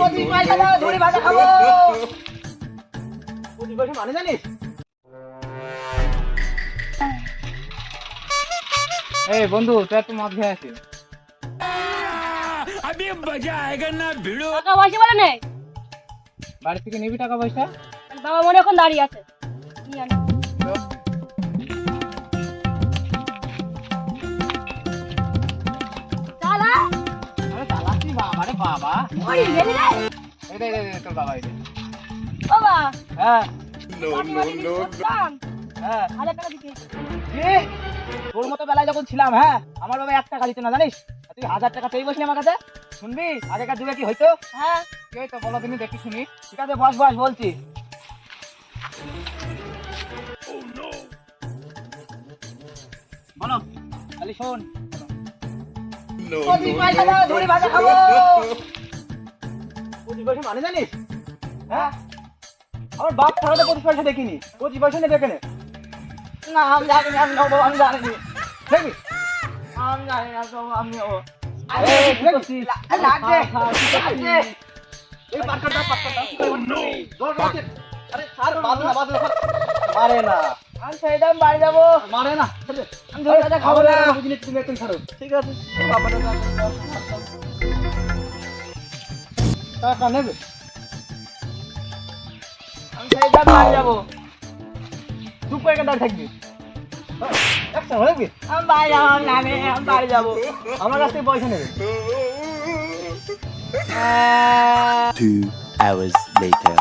পঁচিশ পয়সা দাও ধরে ভাজা খাব। পঁচিশ পয়সা মানে জানিস? এই বন্ধু তুই একটু মদ খেয়ে আসিস। টাকা পয়সা বলে নেই। বাড়ি থেকে নিবি টাকা পয়সা? বাবা মনে এখন দাঁড়িয়ে আছে। নিয়ে আনো। বাবা। রে বাবা ওই গেলি রে এই দে, দে, তোর বাবা এই। বাবা। হ্যাঁ। বাড়ি বাড়ি নিয়ে হ্যাঁ। কি? তোর মতো বেলায় যখন ছিলাম হ্যাঁ আমার বাবা এক টাকা দিত না জানিস? তুই হাজার টাকা পেয়ে বসলি আমার কাছে। শুনবি? আগেকার যুগে কি হইতো? হ্যাঁ। কি হইতো? বলো তুমি দেখি শুনি। ঠিক আছে বস বস বলছি। বলো খালি শোন। পঁচিশ পয়সা দাও ধরে ভাজা খাব। পঁচিশ পয়সা মানে জানিস? হ্যাঁ? আমার বাপ ছাড়া পঁচিশ পয়সা দেখিনি। পঁচিশ পয়সা নেবে কেন? না আমি জানি আমি নেব আমি জানি। দেখবি? আমি জানি না তো আমি নেব। লাগছে, লাগছে। এই ধর, ধর। আরে, বাঁধো না, বাঁধো মারে না। আমি সেইটাই বাড়ি যাব। মারে না আমি ধরে রাজা খাব না বুঝলি তুমি একটু ছাড়ো ঠিক আছে বাবাটা টাকা নেবে? আমি সেইটাই বাড়ি যাব। চুপ করে দাঁড়িয়ে থাকবি। একটা বাড়ি যাব নামে আমি বাড়ি যাব। আমার কাছ থেকে পয়সা নেবে। Two hours later.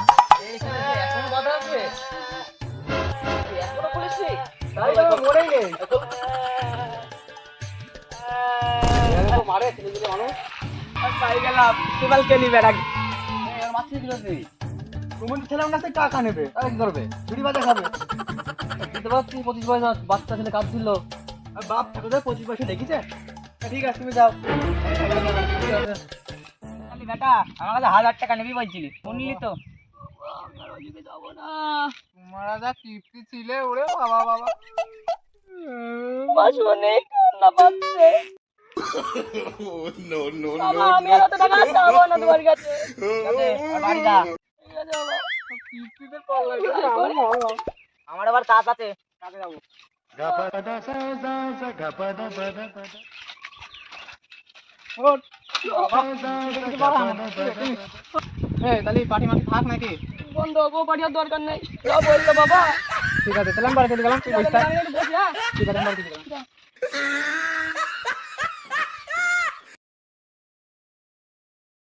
টাকা নেবে। করবে চুরি বাজা খাবে। দিতে পারছি পঁচিশ পয়সা বাচ্চা ছেলে কাজ ছিল আর বাপ ঠাকুর পঁচিশ পয়সা দেখিছে ঠিক আছে তুমি যাও। বেটা আমার কাছে হাজার টাকা নিবি বলছিলি। শুনলি তো? তোমরা যা কিপ্তি ছিলে ওরে বাবা বাবা। বাস অনেক কান্না পাচ্ছে। বাবা আমি আর টাকা চাবো না তোমার কাছে। ঠিক আছে আর বাড়ি যা। ঠিক আছে বাবা। আমার আবার কাজ আছে। কাজে যাব। এই তাহলে পাটি মাটি থাক নাকি? বন্ধ গো পাঠিয়ার দরকার নেই। যা বলল বাবা। ঠিক আছে তাহলে আমি বাড়িতে গেলাম। তুই বসে ঠিক আছে আমি বাড়িতে গেলাম।